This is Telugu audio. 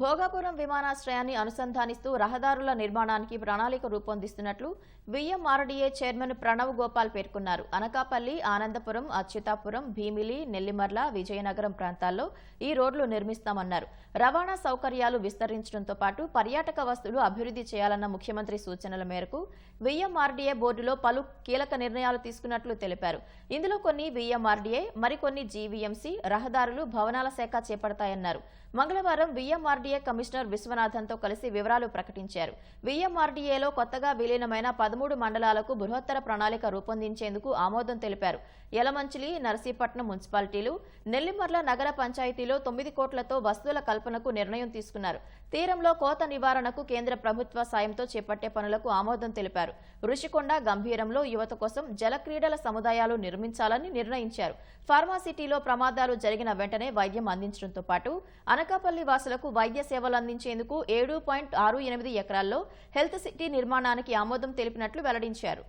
భోగాపురం విమానాశ్రయాన్ని అనుసంధానిస్తూ రహదారుల నిర్మాణానికి ప్రణాళిక రూపొందిస్తున్నట్లు విఎంఆర్డీఏ చైర్మన్ ప్రణవ్ గోపాల్ పేర్కొన్నారు. అనకాపల్లి ఆనందపురం అచ్యుతాపురం భీమిలి నెల్లిమర్ల విజయనగరం ప్రాంతాల్లో ఈ రోడ్లు నిర్మిస్తామన్నారు. రవాణా సౌకర్యాలు విస్తరించడంతో పాటు పర్యాటక వస్తువులు అభివృద్ధి చేయాలన్న ముఖ్యమంత్రి సూచనల మేరకు విఎంఆర్డీఏ బోర్డులో పలు కీలక నిర్ణయాలు తీసుకున్నట్లు తెలిపారు. ఇందులో కొన్ని విఎంఆర్డీఏ మరికొన్ని జీవీఎంసీ రహదారులు భవనాల శాఖ చేపడతాయన్నారు. మంగళవారం విఎంఆర్డీఏ కమిషనర్ విశ్వనాథన్తో కలిసి వివరాలు ప్రకటించారు. విఎంఆర్డీఏలో కొత్తగా విలీనమైన పదమూడు మండలాలకు బృహత్తర ప్రణాళిక రూపొందించేందుకు ఆమోదం తెలిపారు. యలమంచిలి నర్సీపట్నం మున్సిపాలిటీలు నెల్లిమర్ల నగర పంచాయతీలో తొమ్మిది కోట్లతో వస్తువుల కల్పనకు నిర్ణయం తీసుకున్నారు. తీరంలో కోత నివారణకు కేంద్ర ప్రభుత్వ సాయంతో చేపట్టే పనులకు ఆమోదం తెలిపారు. రుషికొండ గంభీరంలో యువత కోసం జల క్రీడల సముదాయాలు నిర్మించాలని నిర్ణయించారు. ఫార్మాసిటీలో ప్రమాదాలు జరిగిన వెంటనే వైద్యం అందించడంతో పాటు అనకాపల్లి వాసులకు వైద్య సేవలు అందించేందుకు ఏడు పాయింట్ ఆరు ఎనిమిది ఎకరాల్లో హెల్త్ సిటీ నిర్మాణానికి ఆమోదం తెలిపినట్లు వెల్లడించారు.